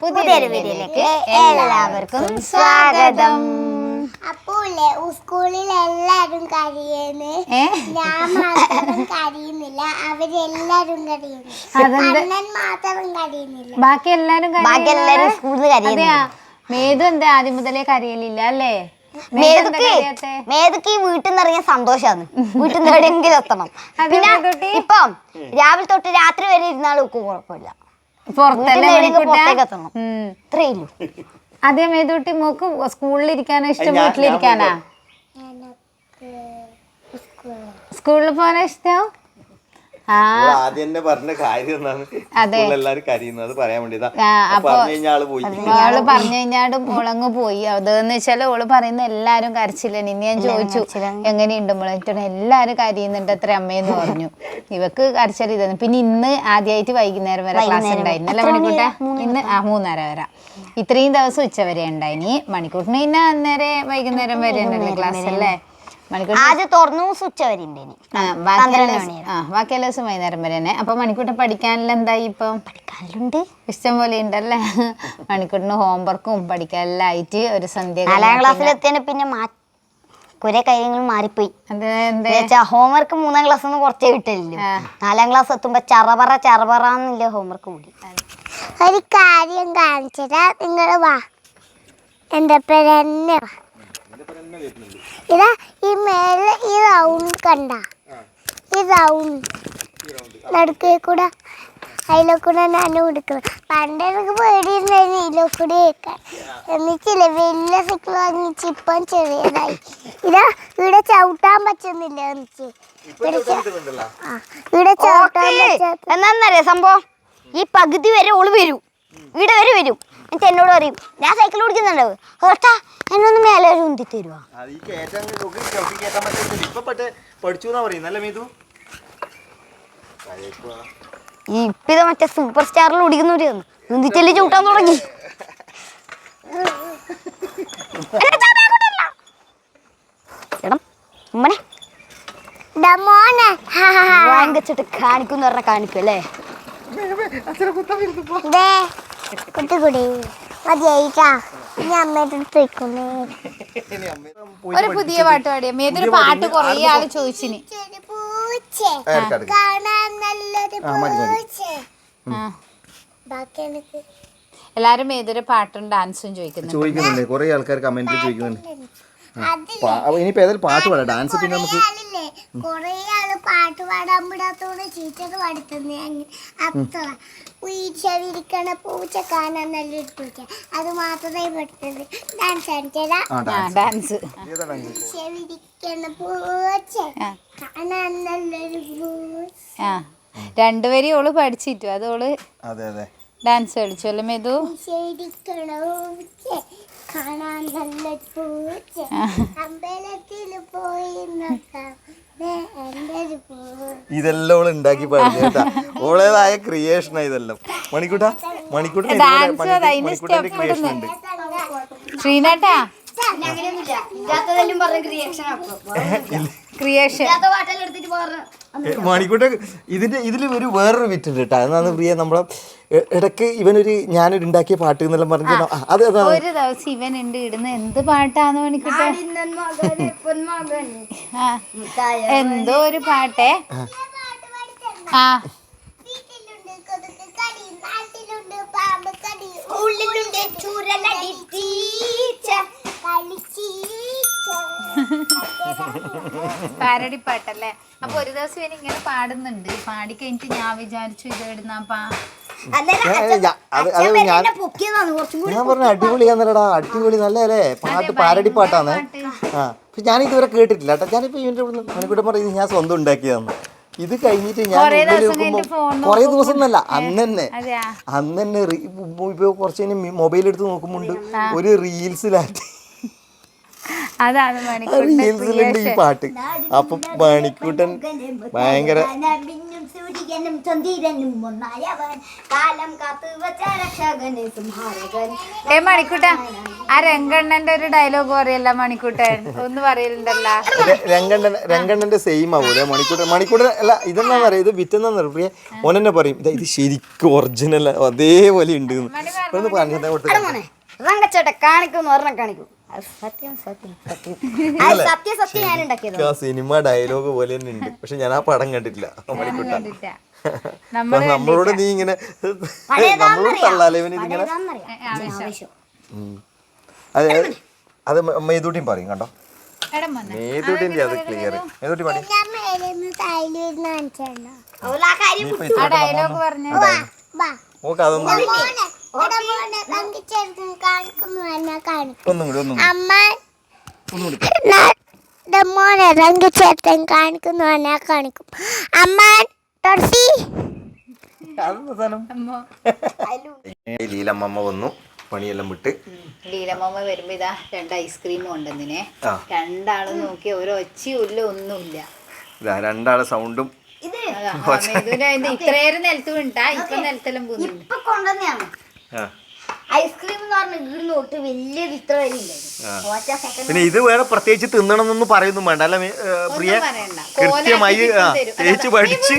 പുതിയൊരു വീഡിയോയിലേക്ക് എല്ലാവർക്കും സ്വാഗതം. സ്കൂളിൽ എല്ലാരും കരിയുന്നു. ഞാൻ മാത്രം കരിയുന്നില്ല അവരെല്ലാരും കരിയുന്നു? അണ്ണൻ മാത്രം കരിയുന്നില്ല. ബാക്കി എല്ലാരും ബാക്കി എല്ലാരും സ്കൂളിൽ മേതു എന്താ ആദ്യം മുതലേ കരയലില്ല അല്ലേ? മേതുക്ക് മേതുക്ക് ഈ വീട്ടിൽ നിന്ന് ഇറങ്ങിയ സന്തോഷാണ് വീട്ടിൽ നിന്ന് എവിടെയെങ്കിലും എത്തണം. പിന്നെ ഇപ്പം രാവിലെ തൊട്ട് രാത്രി വരെ ഇരുന്നാളും കുഴപ്പമില്ല. അതെ മേതുട്ടി മോക്ക് സ്കൂളിൽ ഇരിക്കാനോ ഇഷ്ടം വീട്ടിലിരിക്കാനാ? സ്കൂളിൽ പോകാനോ ഇഷ്ടം? ആദ്യം തന്നെ പറഞ്ഞ കാര്യം എന്താണ്? അതെ. എല്ലാരും കരയുന്നത് അത് പറയാൻ വേണ്ടിട്ടാ ആ, പറഞ്ഞു കഴിഞ്ഞാൽ ആൾ പോയി അവൾ പറഞ്ഞു കഴിഞ്ഞാൽ ഓളങ്ങ് പോയി. അതെന്ന് വെച്ചാൽ ഓൾ പറയുന്ന എല്ലാരും കരച്ചില്ലാണ് ഇനി ഞാൻ ചോദിച്ചു എങ്ങനെയുണ്ട് മോളെ? എല്ലാരും കരയുന്നുണ്ട് അത്ര അമ്മയെന്ന് പറഞ്ഞു. ഇവക്ക് കരച്ചിൽ ഇതാണ്. പിന്നെ ഇന്ന് ആദ്യമായിട്ട് വൈകുന്നേരം വരെ ക്ലാസ് ഉണ്ടായിരുന്നു അല്ല മണിക്കൂട്ട? ഇന്ന് ആ മൂന്നര വരെ. ഇത്രയും ദിവസം ഉച്ച വരെ ഉണ്ടായിനി. മണിക്കൂട്ടിന് പിന്നെ അന്നേരം വൈകുന്നേരം വരെ ഉണ്ടല്ലേ ക്ലാസ് അല്ലേ ആദ്യം തുറന്നു ഉച്ച വരെ ഉണ്ടേനി ആ ബാക്കി എല്ലാ ദിവസം- വൈകുന്നേരം വരെ തന്നെ. അപ്പൊ മണിക്കൂട്ടം പഠിക്കാനെല്ലാം എന്തായി ഇപ്പം? ഇഷ്ടം പോലെ ഉണ്ടല്ലേ? മണിക്കൂട്ടിന് ഹോംവർക്കും പഠിക്കാനെല്ലാം ആയിട്ട് ഒരു സന്ധ്യ നാലാം പിന്നെ കുറെ കാര്യങ്ങൾ മാറിപ്പോയി. ഹോംവർക്ക് മൂന്നാം ക്ലാസ് നിന്ന് കുറച്ചേ കിട്ടില്ലല്ലോ. നാലാം ക്ലാസ് എത്തുമ്പോ ചറപറ ചറപറാന്നില്ല ഹോംവർക്ക് കൂടി. ഒരു കാര്യം കാണിച്ചതാ നിങ്ങൾ വാ. എന്താ പേര്? തന്നെ വാ. ഇതാ ഈ മേലെ ഈ റൗണ്ട് കണ്ട. ഈ റൗണ്ട് നടുക്കേ കൂടെ അതിലെ കൂടെ കൊടുക്കുന്നത് പണ്ട് എനിക്ക് പേടിയിരുന്നായിരുന്നു ഇതിലെ കൂടെ കേൾക്കാൻ. എന്നിട്ടില്ല വലിയ സൈക്കിൾ വാങ്ങിച്ച് ഇപ്പം ചെറിയതായി. ഇതാ ഇവിടെ ചവിട്ടാൻ പറ്റുന്നില്ല എനിക്ക്. ഇവിടെ ചവിട്ടാൻ പറ്റാത്ത എന്നാന്നറിയാ സംഭവം? ഈ പകുതി വരെ ഓൾ വരും. ഇവിടെ വരെ വരും. എന്നിട്ട് എന്നോട് പറയും ഞാൻ സൈക്കിൾ ഓടിക്കുന്നുണ്ടാവും ഏട്ടാ എന്നൊന്ന് മേലെ ഒരു ഉന്തി തരുവാ? ഇപ്പിത മറ്റേ സൂപ്പർ സ്റ്റാറിൽ ഓടിക്കുന്നവര് ഉന്തിച്ചെല്ലി ചൂട്ടാൻ തുടങ്ങി. കാണിക്കും പറഞ്ഞ കാണിക്കും അല്ലേ? മതിയായിട്ടാ. അമ്മയുടെ ഒരു പുതിയ പാട്ട് പാടിയ? മേതൊരു പാട്ട് കൊറേ ആൾ ചോദിച്ചിന്. എല്ലാരും ഏതൊരു പാട്ടും ഡാൻസും ചോദിക്കുന്നു ചോദിക്കുന്നുണ്ട്. കുറെ ആൾക്കാർ കമന്റ് ചോദിക്കുന്നുണ്ട്. ഇനിയിപ്പോ ഏതായാലും പാട്ട് പാടാം. ഡാൻസ് പിന്നെ നമുക്ക് ആളില്ലേ? കൊറേ ആൾ പാട്ട് പാടാൻ വിടാത്തോണ്ട് ചീറ്റത് പാടുത്തുന്നേ അത്ര വീഴ്ചവിരിക്കണ പൂച്ച. കാണാൻ അത് മാത്രമേ പെട്ടത് ഡാൻസ് ഡാൻസ്. വീഴ്ചവിരിക്കണ പൂച്ച. ആ. കാണാൻ നല്ലൊരു പൂച്ച. ആ. രണ്ടുപേരും ഓൾ പഠിച്ചിട്ടു. അതോൾ ഓൾ അതെ അതെ. ഡാൻസ് കളിച്ചു. അല്ലേ മേതു പൂച്ച. കാണാൻ പൂച്ച. അമ്പലത്തിൽ പോയി ഇതെല്ലാം ഓൾ ഉണ്ടാക്കി പാടുന്നത് കേട്ടാ. ഓളേതായ ക്രിയേഷനാ ഇതെല്ലാം. മണിക്കൂട്ട മണിക്കൂട്ടൻ ക്രിയേഷൻ ഉണ്ട്. ശ്രീനാട്ടാ. ക്രിയേഷൻ ഏ, മണിക്കൂട്ട ഇതിന്റെ ഇതിൽ ഒരു വേറൊരു വിറ്റ് ഉണ്ട് കേട്ടോ അതാണ് പ്രിയ നമ്മളെ ഇടയ്ക്ക് ഇവനൊരു ഞാനൊരു ഉണ്ടാക്കിയ പാട്ട് എന്നെല്ലാം പറഞ്ഞു അത് ഒരു ദിവസം ഇവൻ ഉണ്ട് ഇടുന്ന എന്ത് പാട്ടാന്ന് മണിക്കൂട്ടെ? ആ എന്തോ ഒരു പാട്ടേ? ആ. ഉള്ളിലുണ്ട് ചൂരലടി ടീച്ച കളിച്ചീച്ച പാരടി പാട്ടല്ലേ അപ്പൊ ഒരു ദിവസം ഇനി ഇങ്ങനെ പാടുന്നുണ്ട്. പാടി കഴിഞ്ഞിട്ട് ഞാൻ വിചാരിച്ചു ഇത് അത് ഞാൻ ഞാൻ പറഞ്ഞ അടിപൊളിയാന്നല്ലടാ അടിപൊളി നല്ലല്ലേ പാട്ട് പാരടി പാട്ടാണ് ആ പക്ഷെ ഞാൻ ഇതുവരെ കേട്ടിട്ടില്ല കേട്ടോ. ഞാനിപ്പോ ഇവന്റെ മണിക്കൂട്ടം പറയുന്നത് ഞാൻ സ്വന്തം ഉണ്ടാക്കിയതാണ്. ഇത് കഴിഞ്ഞിട്ട് ഞാൻ കുറേ ദിവസം നോക്കുമ്പോ കൊറേ കുറേ ദിവസം എന്നല്ല അന്ന് തന്നെ. അന്ന് തന്നെ ഇപ്പൊ കുറച്ച് കഴിഞ്ഞ് മൊബൈൽ എടുത്ത് നോക്കുമ്പോണ്ട് ഒരു റീൽസിലായിട്ട് അതാണ് റീൽസിലുണ്ട് ഈ പാട്ട്. അപ്പൊ മണിക്കൂട്ടൻ ഭയങ്കര സൂര്യനും ചന്ദ്രനും ഒന്നായവൻ. കാലം കാത്തു വെച്ച രക്ഷകന് സംഹാരകൻ. ഏ മണിക്കൂട്ട ആ രംഗണ്ണന്റെ ഒരു ഡയലോഗ് പറയല്ല മണിക്കൂട്ടൻ. ഒന്ന് പറയലുണ്ടല്ലോ. രംഗണ്ണൻ രംഗണ്ണന്റെ സെയിം ആവൂലേ മണിക്കൂട്ടൻ? മണിക്കൂട്ടൻ അല്ല ഇതെന്നാ പറയാ? ഇത് വിറ്റെന്നാ പ്രിയ ഓനെന്നെ പറയും ഇതാ ഇത് ശരിക്കും ഒറിജിനൽ അതേപോലെ ഉണ്ട് ഒന്ന് പറഞ്ഞു കൊടുത്തു കാണിക്കും പറഞ്ഞ കാണിക്കും. സിനിമ ഡയലോഗ് പോലെ തന്നെ ഉണ്ട്. പക്ഷെ ഞാൻ ആ പടം കണ്ടിട്ടില്ല. നമ്മളോട് നീ ഇങ്ങനെ നമ്മളോട് അതെ അത് മേതൂട്ടിയും പറയും കണ്ടോ? അത് ക്ലിയർ ഡയലോഗ് ഓക്കെ അതൊന്നും മോനെ കാണിക്കുന്നു കാണിക്കും. ലീലമ്മ വന്നു. പണിയെല്ലാം വിട്ട്. ലീലമ്മ വരുമ്പോ ഇതാ രണ്ട് ഐസ്ക്രീം ഉണ്ടെന്നിനെ രണ്ടാൾ നോക്കി ഒരു ഒച്ചി ഒന്നുമില്ല. ഇതാ സൗണ്ടും. ഇത്രയേറെ നിലത്ത് വീണ്ടാ ഇപ്പൊ നിലത്തെല്ലാം പോകുന്നുണ്ട് ഐസ്ക്രീം എന്ന് പറഞ്ഞ വലിയ പിന്നെ ഇത് വേറെ പ്രത്യേകിച്ച് തിന്നണമെന്ന് പറയുന്നു വേണ്ട. അല്ല പ്രിയ കൃത്യമായി തേച്ച് പഠിച്ച്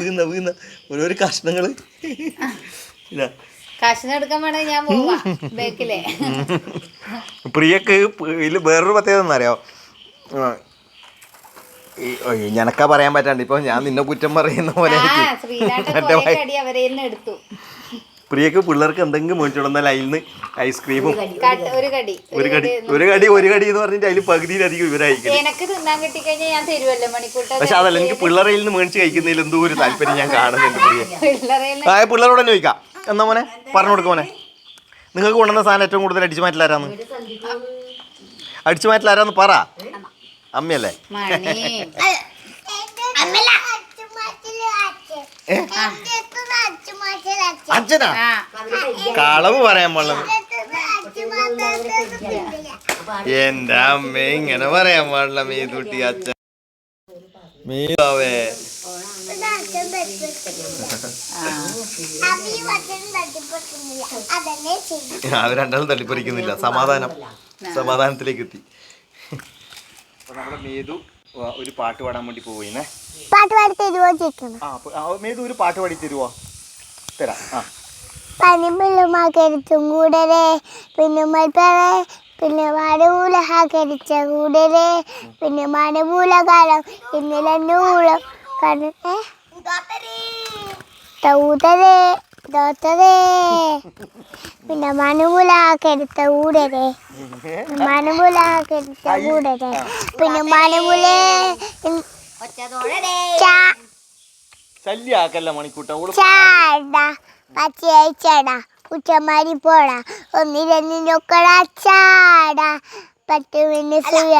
വീന്ന വീന്ന ഓരോരോ കഷ്ണങ്ങൾ. ഞാൻ പ്രിയക്ക് ഇതിൽ വേറൊരു പ്രത്യേകത എന്നറിയോ ഞാനൊക്കെ പറയാൻ പറ്റാണ്ട്. ഇപ്പൊ ഞാൻ നിന്നെ കുറ്റം പറയുന്ന പോലെ പ്രിയക്ക് പിള്ളേർക്ക് എന്തെങ്കിലും മേടിച്ചു കൊടുന്നാൽ അതിൽ നിന്ന് ഐസ്ക്രീമും ഒരു കടി. ഒരു കടി. ഒരു കടി. ഒരു കടി എന്ന് പറഞ്ഞിട്ട് അതിൽ പകുതിയിലധികം ഇവരായിരിക്കും. എനക്ക് തിന്നാൻ കിട്ടിക്കഴിഞ്ഞാൽ ഞാൻ തരുമല്ലോ മണിക്കൂട്ട പക്ഷെ അതല്ല എനിക്ക് പിള്ളേരയിൽ നിന്ന് മേടിച്ച് കഴിക്കുന്നതിൽ എന്തോ ഒരു താല്പര്യം ഞാൻ കാണുന്നുണ്ട് പ്രിയ. ആ പിള്ളേരോട് തന്നെ ചോദിക്കാം. എന്നാ മോനെ പറഞ്ഞു കൊടുക്കും മോനെ. നിങ്ങൾക്ക് കൊണ്ടുവന്ന സാധനം ഏറ്റവും കൂടുതൽ അടിച്ചു മാറ്റലാരാന്ന്? അടിച്ചു മാറ്റലാരാന്ന് പറ. അമ്മയല്ലേ? മണി. അച്ഛനാ കളവ് പറയാൻ പാടുള്ളത് എന്റെ അമ്മ ഇങ്ങനെ പറയാൻ പാടില്ല മീതുട്ടി അച്ഛൻ. മീതാവേ അത് രണ്ടാളും തട്ടിപ്പറിക്കുന്നില്ല. സമാധാനം. സമാധാനത്തിലേക്ക് എത്തി നമ്മുടെ മേതു ഒരു പാട്ട് പാടാൻ വേണ്ടി പോവുന്നേ? പാട്ട് പാടി തരുവോ ചോദിക്കുന്നു. ആ മേതു ഒരു പാട്ട് പാടി തരുവോ? തരാം ആ. പനിമ്പുള്ളുമാകരിച്ചും കൂടരെ പിന്നെ മൽപ്പറേ പിന്നെ മടമൂല ഹാകരിച്ച കൂടരെ പിന്നെ മടമൂല ഇന്നലെ നൂളം കണ്ണു തൂതരേ ദോത്തരേ പിന്നെ മണുപുലാക്കെടുത്ത ഊടരെ. മണുപുലാക്കെടുത്ത ഊടരെ. പിന്നെ മണുപുലേ ശല്യാക്കല്ല മണിക്കൂട്ട. ഉച്ചമാരി പോടാ. ഒന്ന് പത്ത് മിനിറ്റ് സൂര്യ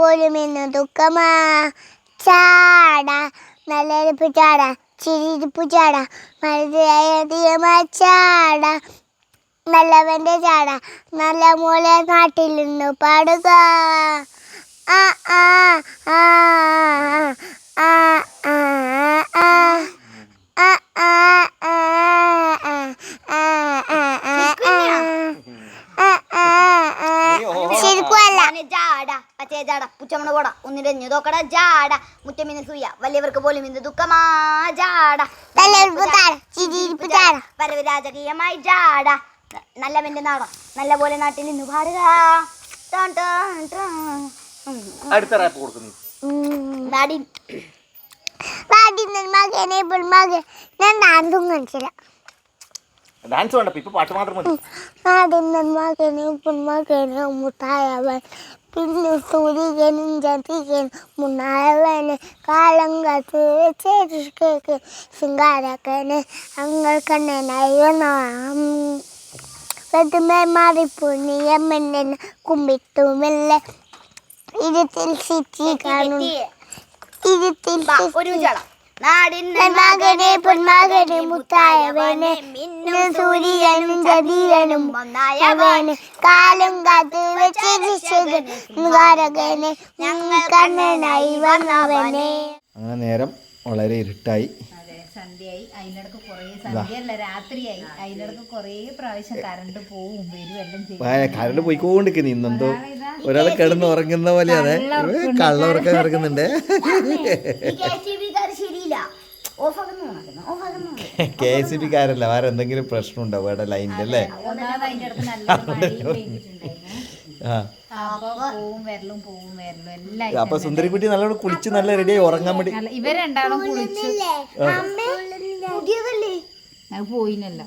പോലും എന്ന് ദുഃഖമാ. ചാടാ. നല്ല ചാടാ. ചിരിപ്പ് ചാടാ. മഴ ചാടാ. നല്ലവന്റെ ചാട നല്ല നാട്ടിൽ നിന്ന് പാടുക ആ ആ ആ ആ വരവ് രാജകീയമായി ജാട നല്ലവന്റെ നാടൻ. നല്ല പോലെ നാട്ടിൽ നിന്ന് പാടുക. അടുത്ത റാപ്പ് കൊടുക്കുന്നു. അങ്ങൾ കണ്ണനായി വന്നവാം വന്നാം വെതുമേ മാറിപ്പുണ്യമ്മനെ കുമ്പിട്ടുമില്ല ഇരുത്തിൽ സിറ്റി കാണും. ഇരുത്തിൽ ഒരു പൊന്മകനെ മുത്തായവനെ. മിന്നും സൂര്യനും ചതിരനും ഒന്നായവന് കാലം കാത്ത് വെച്ചിരിച്ചകന് ഞങ്ങൾ കണ്ണനായി വന്നവനെ. അങ്ങനെ നേരം വളരെ ഇരുട്ടായി. സന്ധ്യയായി. അതിനിടക്ക് കുറേ സന്ധ്യയല്ല രാത്രിയായി. അതിനിടക്ക് കുറേ പ്രാവശ്യം കറണ്ട് പോവും വരും എല്ലാം ചെയ്യും. കരണ്ട് പോയിക്കൊണ്ടിരിക്കുന്നു. ഇന്നെന്തോ ഒരാൾ കിടന്ന് ഉറങ്ങുന്ന പോലെയാണ്. കള്ള ഉറക്കം കിടക്കുന്നുണ്ട്. ഈ കെ സി ബി കാരല്ല വേറെ എന്തെങ്കിലും പ്രശ്നം ഉണ്ടാവും ഇവിടെ ലൈനിൽ അല്ലേ ആ. അപ്പൊ സുന്ദരി വരലും പോവും വരലും എല്ലാം അപ്പൊ സുന്ദരിക്കുട്ടി നല്ലോണം കുളിച്ച് നല്ല റെഡിയായി ഉറങ്ങാൻ വേണ്ടി. ഇവർ രണ്ടാളും കുളിച്ചു പോയിനല്ലോ.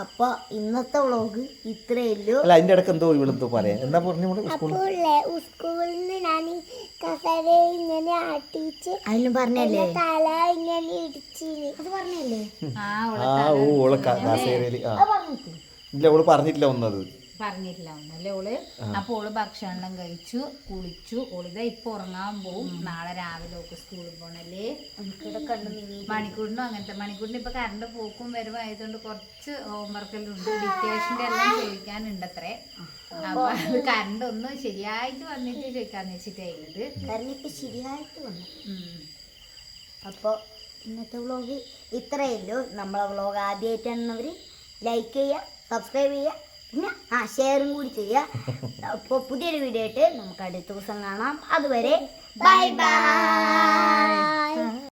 അപ്പൊ ഇന്നത്തെ വ്ളോഗ് ഇത്രയല്ലോ ഉള്ളൂ. അല്ല അതിന്റെ ഇടയ്ക്ക് എന്തോ ഇവളെന്തോ പറയാം. എന്താ പറഞ്ഞു സ്കൂളിൽ സ്കൂളിൽ നിന്ന് ഞാൻ ഈ കസേര ഇങ്ങനെ ആട്ടിച്ച് അതിലും പറഞ്ഞല്ലേ? തല ഇങ്ങനെ ഇടിച്ചിന്. അത് പറഞ്ഞല്ലേ? ആ ആ ഓ ഓളെ കാസേരയിൽ ആ. ഇല്ല ഓൾ പറഞ്ഞിട്ടില്ല ഒന്നത്. പറഞ്ഞിട്ടില്ല ഒന്നല്ലേ ഓൾ? അപ്പൊ ഓൾ ഭക്ഷണം കഴിച്ചു കുളിച്ചു. ഓളിത ഇപ്പൊ ഉറങ്ങാൻ പോവും. നാളെ രാവിലെ ഒക്കെ സ്കൂളിൽ പോണല്ലേ? മണിക്കൂറിനും അങ്ങനത്തെ. മണിക്കൂറിന് ഇപ്പൊ കറണ്ട് പോക്കും വരവും ആയതുകൊണ്ട് കുറച്ച് ഹോംവർക്കെല്ലാം ഉണ്ട്. ഡിക്റ്റേഷന്റെ എല്ലാം ചോദിക്കാനുണ്ട് അത്രേ അപ്പൊ അത് കറണ്ട് ഒന്ന് ശരിയായിട്ട് വന്നിട്ട് ചോദിക്കാന്ന് വെച്ചിട്ടായിരുന്നത് ശരിയായിട്ട് വന്നു. അപ്പൊ അപ്പോൾ ഇന്നത്തെ വ്ളോഗ് ഇത്രയേ ഉള്ളൂ. നമ്മളെ വ്ളോഗ് ആദ്യമായിട്ടാണെന്നവർ ലൈക്ക് ചെയ്യുക സബ്സ്ക്രൈബ് ചെയ്യുക. പിന്നെ ആ ഷെയറും കൂടി ചെയ്യുക അപ്പോൾ പുതിയൊരു വീഡിയോ ആയിട്ട് നമുക്ക് അടുത്ത ദിവസം കാണാം. അതുവരെ ബൈ ബൈ